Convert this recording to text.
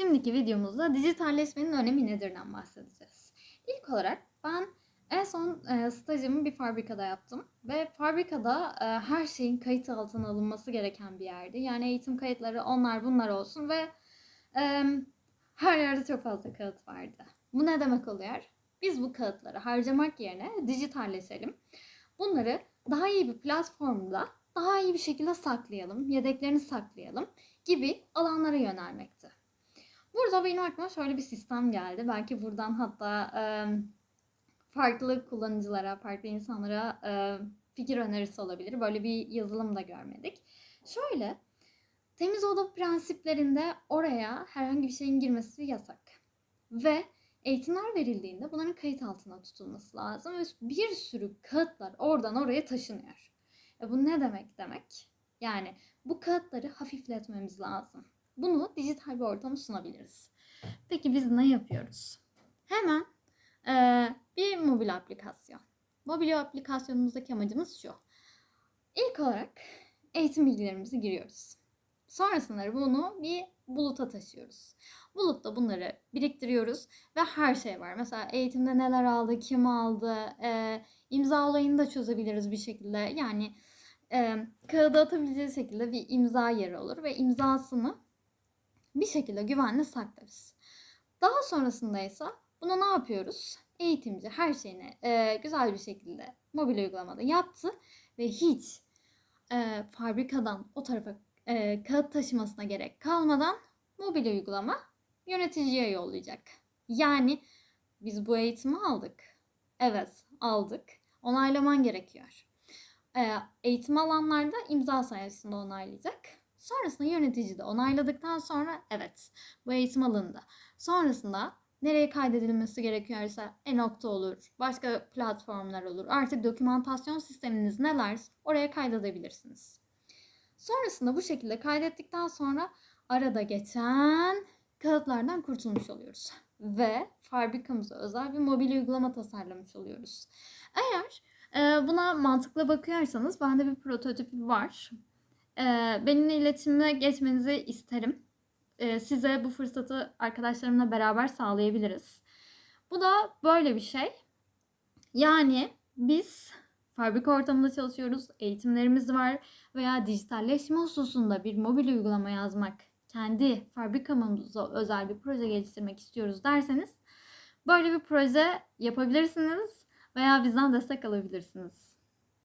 Şimdiki videomuzda dijitalleşmenin önemi nedirden bahsedeceğiz. İlk olarak ben en son e, stajımı bir fabrikada yaptım ve fabrikada e, her şeyin kayıt altına alınması gereken bir yerdi. Yani eğitim kayıtları onlar bunlar olsun ve e, her yerde çok fazla kağıt vardı. Bu ne demek oluyor? Biz bu kağıtları harcamak yerine dijitalleşelim. Bunları daha iyi bir platformda daha iyi bir şekilde saklayalım, yedeklerini saklayalım gibi alanlara yönelmekti. Burada benim aklıma şöyle bir sistem geldi. Belki buradan hatta e, farklı kullanıcılara, farklı insanlara e, fikir önerisi olabilir. Böyle bir yazılım da görmedik. Şöyle, temiz oda prensiplerinde oraya herhangi bir şeyin girmesi yasak. Ve eğitimler verildiğinde bunların kayıt altına tutulması lazım. Ve bir sürü kağıtlar oradan oraya taşınıyor. E bu ne demek demek? Yani bu kağıtları hafifletmemiz lazım. Bunu dijital bir ortama sunabiliriz. Peki biz ne yapıyoruz? Hemen eee, bir mobil aplikasyon. Mobil aplikasyonumuzdaki amacımız şu. İlk olarak eğitim bilgilerimizi giriyoruz. Sonrasında bunu bir buluta taşıyoruz. Bulutta bunları biriktiriyoruz ve her şey var. Mesela eğitimde neler aldı, kim aldı, eee, imza olayını da çözebiliriz bir şekilde. Yani e, kağıda atabileceği şekilde bir imza yeri olur ve imzasını bir şekilde güvenle saklarız. Daha sonrasında ise buna ne yapıyoruz? Eğitimci her şeyini e, güzel bir şekilde mobil uygulamada yaptı ve hiç e, fabrikadan o tarafa e, kağıt taşımasına gerek kalmadan mobil uygulama yöneticiye yollayacak. Yani biz bu eğitimi aldık. Evet aldık. Onaylaman gerekiyor. E, eğitim alanlarda imza sayesinde onaylayacak. Sonrasında yönetici de onayladıktan sonra evet bu eğitim alındı. Sonrasında nereye kaydedilmesi gerekiyorsa e-nokta olur, başka platformlar olur. Artık dokümantasyon sisteminiz neler oraya kaydedebilirsiniz. Sonrasında bu şekilde kaydettikten sonra arada geçen kağıtlardan kurtulmuş oluyoruz. Ve fabrikamıza özel bir mobil uygulama tasarlamış oluyoruz. Eğer e, buna mantıklı bakıyorsanız bende bir prototipi var. E, benimle iletişime geçmenizi isterim. E, size bu fırsatı arkadaşlarımla beraber sağlayabiliriz. Bu da böyle bir şey. Yani biz fabrika ortamında çalışıyoruz, eğitimlerimiz var veya dijitalleşme hususunda bir mobil uygulama yazmak, kendi fabrikamıza özel bir proje geliştirmek istiyoruz derseniz böyle bir proje yapabilirsiniz veya bizden destek alabilirsiniz.